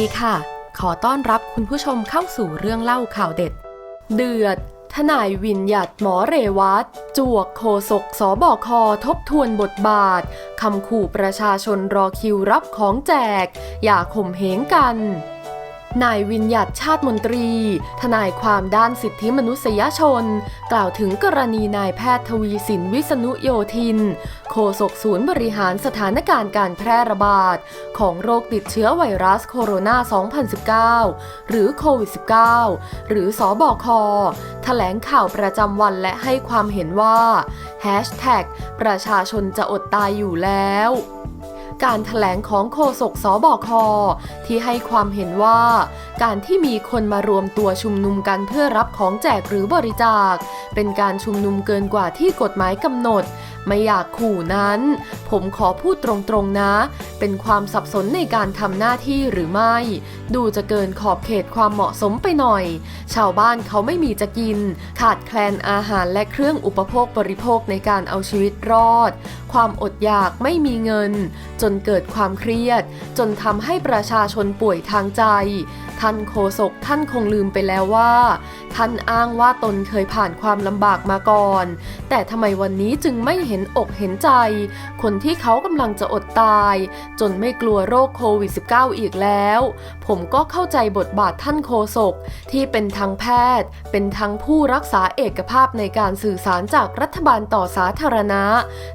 ดีค่ะ ขอต้อนรับคุณผู้ชมเข้าสู่เรื่องเล่าข่าวเด็ด เดือด ทนายวินหยัดหมอเรวัตจวกโคศกสบคทบทวนบทบาท คำขู่ประชาชนรอคิวรับของแจก อย่าข่มเหงกัน นายวินยัดชาติมนตรี ทนายความด้านสิทธิมนุษยชน กล่าวถึงกรณีนายแพทย์ทวีสินวิษณุโยธิน โฆษกศูนย์บริหารสถานการณ์การแพร่ระบาด ของโรคติดเชื้อไวรัสโคโรนา 2019 หรือโควิด -19 หรือสอบอคแถลงข่าวประจำวันและให้ความเห็นว่า ประชาชนจะอดตายอยู่แล้ว การถแถลงของโฆษกสบคที่ให้ความเห็นว่า การที่มีคนมารวมตัวชุมนุมกันเพื่อรับของแจกหรือบริจาค เป็นการชุมนุมเกินกว่าที่กฎหมายกำหนด ไม่อยากขู่นั้น ผมขอพูดตรงๆนะ เป็นความสับสนในการทำหน้าที่หรือไม่ ดูจะเกินขอบเขตความเหมาะสมไปหน่อย ชาวบ้านเขาไม่มีจะกิน ขาดแคลนอาหารและเครื่องอุปโภคบริโภคในการเอาชีวิตรอด ความอดอยากไม่มีเงิน จนเกิดความเครียด จนทำให้ประชาชนป่วยทางใจท่านโฆษกท่านคงลืมไปแล้วว่า ท่านอ้างว่าตนเคยผ่านความลำบากมาก่อน แต่ทำไมวันนี้จึงไม่เห็นอกเห็นใจ คนที่เขากำลังจะอดตาย จนไม่กลัวโรคโควิด -19 อีกแล้ว ผมก็เข้าใจบทบาทท่านโฆษกที่เป็นทั้งแพทย์ เป็นทั้งผู้รักษาเอกภาพในการสื่อสารจากรัฐบาลต่อสาธารณะ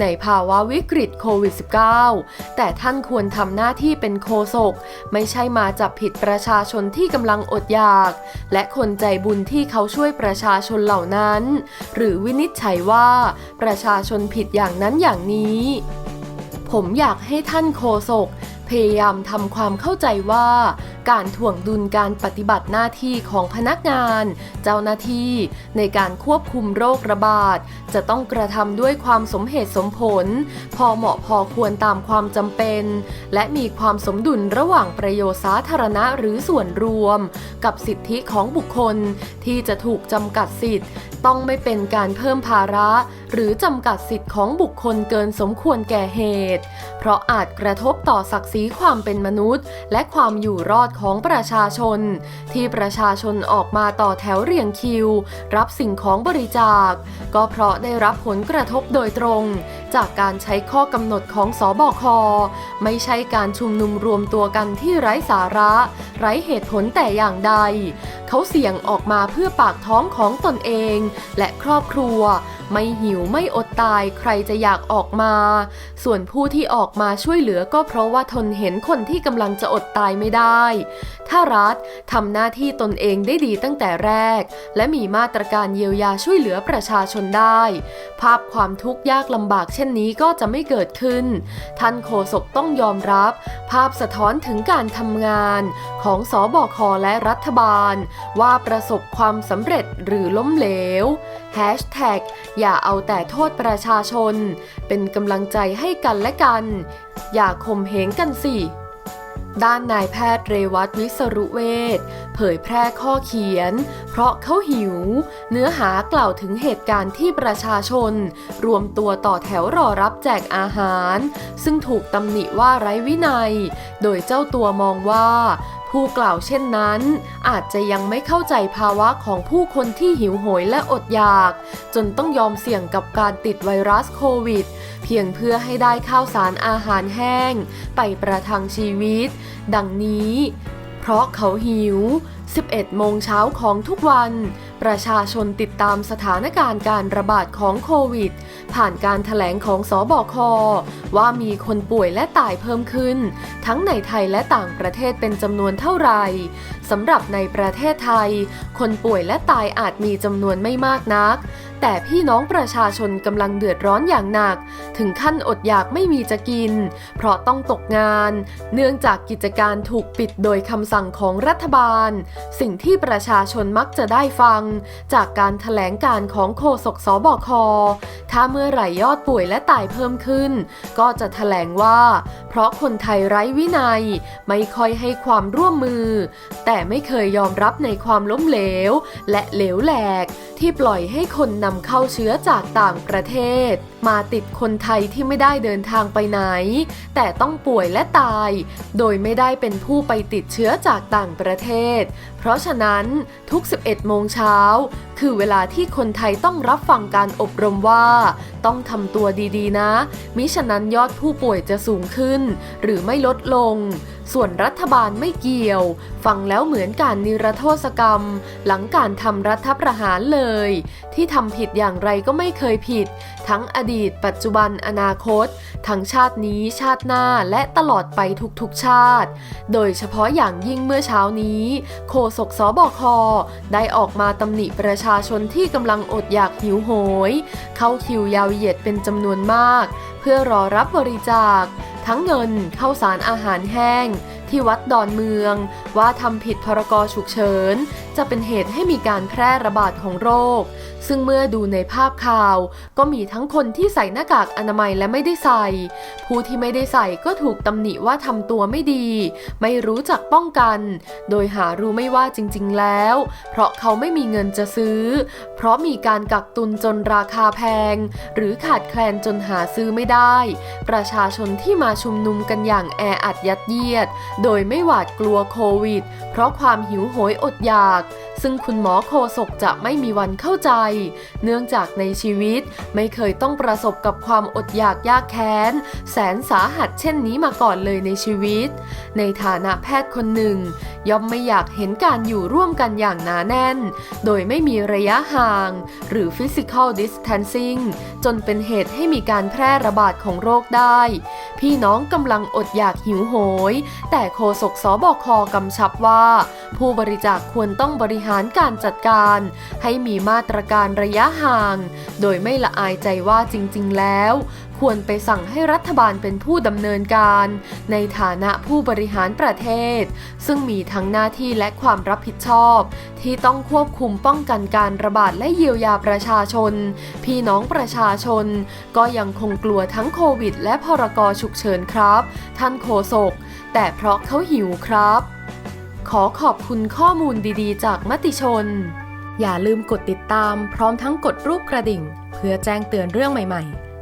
ในภาวะวิกฤตโควิด -19 แต่ท่านควรทำหน้าที่เป็นโฆษกไม่ใช่มาจับผิดประชาชนที่ที่กำลังอดอยาก และคนใจบุญที่เขาช่วยประชาชนเหล่านั้น หรือวินิจฉัยว่าประชาชนผิดอย่างนั้นอย่างนี้ ผมอยากให้ท่านโคศกพยายามทำความเข้าใจว่า การถ่วงดุลการปฏิบัติหน้าที่ของพนักงาน เจ้าหน้าที่ในการควบคุมโรคระบาด จะต้องกระทำด้วยความสมเหตุสมผล พอเหมาะพอควรตามความจำเป็น และมีความสมดุลระหว่างประโยชน์สาธารณะหรือส่วนรวม กับสิทธิของบุคคลที่จะถูกจำกัดสิทธิ์ต้องไม่เป็นการเพิ่มภาระ หรือจำกัดสิทธิ์ของบุคคลเกินสมควรแก่เหตุ เพราะอาจกระทบต่อศักดิ์ศรีความเป็นมนุษย์ และความอยู่รอดของประชาชน ที่ประชาชนออกมาต่อแถวเรียงคิว รับสิ่งของบริจาค ก็เพราะได้รับผลกระทบโดยตรง จากการใช้ข้อกำหนดของสอบคไม่ใช่การชุมนุมรวมตัวกันที่ไร้สาระ ไร้เหตุผลแต่อย่างใด เขาเสี่ยงออกมาเพื่อปากท้องของตนเอง และครอบครัว ไม่หิวไม่อดตายใครจะอยากออกมา ส่วนผู้ที่ออกมาช่วยเหลือก็เพราะว่าทนเห็นคนที่กำลังจะอดตายไม่ได้ ถ้ารัฐทำหน้าที่ตนเองได้ดีตั้งแต่แรก และมีมาตรการเยียวยาช่วยเหลือประชาชนได้ ภาพความทุกข์ยากลำบากเช่นนี้ก็จะไม่เกิดขึ้น ท่านโฆษกต้องยอมรับ ภาพสะท้อนถึงการทำงานของสอบคและรัฐบาล ว่าประสบความสำเร็จหรือล้มเหลว Hashtag อย่าเอาแต่โทษประชาชน เป็นกำลังใจให้กันและกัน อย่าข่มเหงกันสิด้านนายแพทย์เรวัตวิสรุเวชเผยแพร่ข้อเขียน เพราะเขาหิว เนื้อหากล่าวถึงเหตุการณ์ที่ประชาชน รวมตัวต่อแถวรอรับแจกอาหาร ซึ่งถูกตำหนิว่าไร้วินัย โดยเจ้าตัวมองว่า ผู้กล่าวเช่นนั้น อาจจะยังไม่เข้าใจภาวะของผู้คนที่หิวโหยและอดอยาก จนต้องยอมเสี่ยงกับการติดไวรัสโควิด เพียงเพื่อให้ได้ข้าวสารอาหารแห้ง ไปประทังชีวิต ดังนี้ เพราะเขาหิว 11 โมงเช้าของทุกวัน ประชาชนติดตามสถานการณ์การระบาดของโควิด ผ่านการถแถลงของสอบคว่ามีคนป่วยและตายเพิ่มขึ้น ทั้งในไทยและต่างประเทศเป็นจำนวนเท่าไหร่สำหรับในประเทศไทย คนป่วยและตายอาจมีจำนวนไม่มากนัก แต่พี่น้องประชาชนกำลังเดือดร้อนอย่างหนัก ถึงขั้นอดอยากไม่มีจะกิน เพราะต้องตกงาน เนื่องจากกิจการถูกปิดโดยคำสั่งของรัฐบาล สิ่งที่ประชาชนมักจะได้ฟัง จากการถแถลงการของโฆษกสบค ถ้าเมื่อไหร่ยอดป่วยและตายเพิ่มขึ้น ก็จะถแถลงว่า เพราะคนไทยไร้วินัย ไม่ค่อยให้ความร่วมมือ แต่ไม่เคยยอมรับในความล้มเหลว และเหลวแหลกที่ปล่อยให้คนนำเข้าเชื้อจากต่างประเทศ มาติดคนไทยที่ไม่ได้เดินทางไปไหน แต่ต้องป่วยและตาย โดยไม่ได้เป็นผู้ไปติดเชื้อจากต่างประเทศ เพราะฉะนั้นทุก 11 โมงเช้า คือเวลาที่คนไทยต้องรับฟังการอบรมว่า ต้องทำตัวดีๆ นะ มิฉะนั้นยอดผู้ป่วยจะสูงขึ้น หรือไม่ลดลง ส่วนรัฐบาลไม่เกี่ยว ฟังแล้วเหมือนการนิรโทษกรรม หลังการทำรัฐประหารเลย ที่ทำผิดอย่างไรก็ไม่เคยผิด ทั้งอดีต ปัจจุบันอนาคต ทั้งชาตินี้ชาติหน้าและตลอดไปทุกๆชาติ โดยเฉพาะอย่างยิ่งเมื่อเช้านี้โฆษกสบคได้ออกมาตำหนิประชาชนที่กำลังอดอยากหิวโหย เข้าคิวยาวเหยียดเป็นจำนวนมาก เพื่อรอรับบริจาค ทั้งเงินเข้าสารอาหารแห้ง ที่วัดดอนเมือง ว่าทำผิดพรกฉุกเฉิน จะเป็นเหตุให้มีการแพร่ระบาดของโรค ซึ่งเมื่อดูในภาพข่าว ก็มีทั้งคนที่ใส่หน้ากากอนามัยและไม่ได้ใส่ ผู้ที่ไม่ได้ใส่ก็ถูกตำหนิว่าทำตัวไม่ดี ไม่รู้จักป้องกัน โดยหารู้ไม่ว่าจริง ๆ แล้ว เพราะเขาไม่มีเงินจะซื้อ เพราะมีการกักตุนจนราคาแพง หรือขาดแคลนจนหาซื้อไม่ได้ ประชาชนที่มาชุมนุมกันอย่างแออัดยัดเยียด โดยไม่หวาดกลัวโควิด เพราะความหิวโหยอดอยากซึ่งคุณหมอโคศกจะไม่มีวันเข้าใจ เนื่องจากในชีวิตไม่เคยต้องประสบกับความอดอยากยากแค้น แสนสาหัสเช่นนี้มาก่อนเลยในชีวิต ในฐานะแพทย์คนหนึ่งย่อมไม่อยากเห็นการอยู่ร่วมกันอย่างหนาแน่น โดยไม่มีระยะห่าง หรือ physical distancing จนเป็นเหตุให้มีการแพร่ระบาดของโรคได้ พี่น้องกำลังอดอยากหิวโหย แต่โฆษกสบคกำชับว่า ผู้บริจาคควรต้องบริหารการจัดการ ให้มีมาตรการระยะห่าง โดยไม่ละอายใจว่าจริง ๆ แล้ว ควรไปสั่งให้รัฐบาลเป็นผู้ดำเนินการ ในฐานะผู้บริหารประเทศ ซึ่งมีทั้งหน้าที่และความรับผิดชอบ ที่ต้องควบคุมป้องกันการระบาดและเยียวยาประชาชน พี่น้องประชาชน ก็ยังคงกลัวทั้งโควิด และพรกฉุกเฉินครับ ท่านโฆษกแต่เพราะเขาหิวครับ ขอขอบคุณข้อมูลดีๆ จากมติชน อย่าลืมกดติดตามพร้อมทั้งกดรูปกระดิ่ง เพื่อแจ้งเตือนเรื่องใหม่ ๆ